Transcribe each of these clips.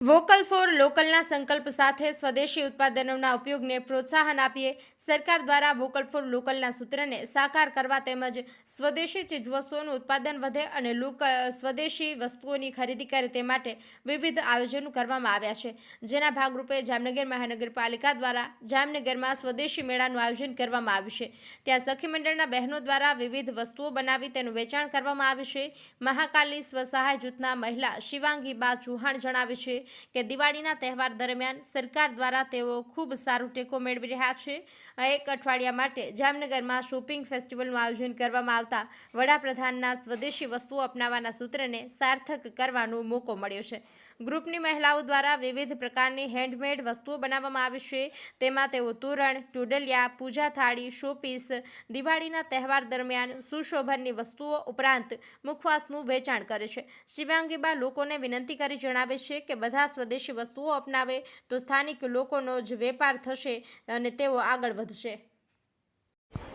Vocal for લોકલના સંકલ્પ સાથે સ્વદેશી ઉત્પાદનોના ઉપયોગને પ્રોત્સાહન આપીએ, સરકાર દ્વારા વોકલ ફોર લોકલના સૂત્રને સાકાર કરવા તેમજ સ્વદેશી ચીજવસ્તુઓનું ઉત્પાદન વધે અને લોક, સ્વદેશી વસ્તુઓની ખરીદી કરે તે માટે વિવિધ આયોજનો કરવામાં આવ્યા છે. જેના ભાગરૂપે જામનગર મહાનગરપાલિકા દ્વારા જામનગરમાં સ્વદેશી મેળાનું આયોજન કરવામાં આવ્યું છે. ત્યાં સખી મંડળના બહેનો દ્વારા વિવિધ વસ્તુઓ બનાવી તેનું વેચાણ કરવામાં આવ્યું છે. મહાકાલી સ્વસહાય જૂથના મહિલા શિવાંગી બા ચૌહાણ જણાવે છે કે દિવાળીના તહેવાર દરમિયાન સરકાર દ્વારા તેઓ ખૂબ સારું ટેકો મેળવી રહ્યા છે. એક અઠવાડિયા માટે જામનગરમાં શોપિંગ ફેસ્ટિવલનું આયોજન કરવામાં આવતા વડાપ્રધાનના સ્વદેશી વસ્તુઓ અપનાવવાના સૂત્રને સાર્થક કરવાનો મોકો મળ્યો છે. ગ્રુપની મહિલાઓ દ્વારા વિવિધ પ્રકારની હેન્ડમેડ વસ્તુઓ બનાવવામાં આવી છે. તેમાં તેઓ તોરણ ટુડલિયા પૂજા થાળી, શોપીસ, દિવાળીના તહેવાર દરમિયાન સુશોભનની વસ્તુઓ ઉપરાંત મુખવાસનું વેચાણ કરે છે. શિવાંગીબા લોકોને વિનંતી કરી જણાવે છે કે બધા સ્વદેશી વસ્તુઓ અપનાવે તો સ્થાનિક લોકોનો જ વેપાર થશે અને તેઓ આગળ વધશે.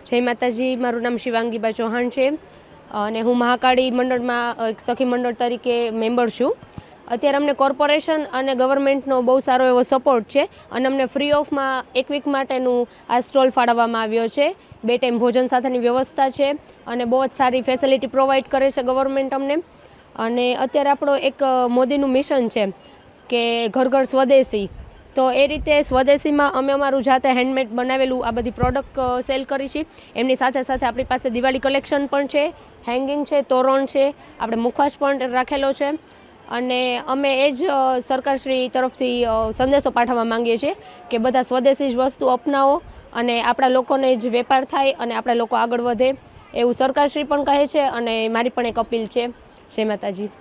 જય માતાજી, મારું નામ શિવાંગીબા ચૌહાણ છે અને હું મહાકાળી મંડળમાં એક સખી મંડળ તરીકે મેમ્બર છું. અત્યારે અમને કોર્પોરેશન અને ગવર્મેન્ટનો બહુ સારો એવો સપોર્ટ છે અને અમને ફ્રી ઓફમાં એક વીક માટેનું આ સ્ટોલ ફાળવવામાં આવ્યો છે. બે ટાઈમ ભોજન સાથેની વ્યવસ્થા છે અને બહુ જ સારી ફેસિલિટી પ્રોવાઈડ કરે છે ગવર્મેન્ટ અમને. અને અત્યારે આપણો એક મોદીનું મિશન છે કે ઘર ઘર સ્વદેશી. તો એ રીતે સ્વદેશીમાં અમે અમારું જાતે હેન્ડમેડ બનાવેલું આ બધી પ્રોડક્ટ સેલ કરી છે. એમની સાથે સાથે આપણી પાસે દિવાળી કલેક્શન પણ છે હેંગિંગ છે, તોરણ છે, આપણે મુખવાસ પણ રાખેલો છે. અને અમે એ જ સરકારશ્રી તરફથી સંદેશો પાઠવવા માંગીએ છીએ કે બધા સ્વદેશી જ વસ્તુ અપનાવો અને આપણા લોકોને જ વેપાર થાય અને આપણા લોકો આગળ વધે એવું સરકારશ્રી પણ કહે છે અને મારી પણ એક અપીલ છે. જય માતાજી.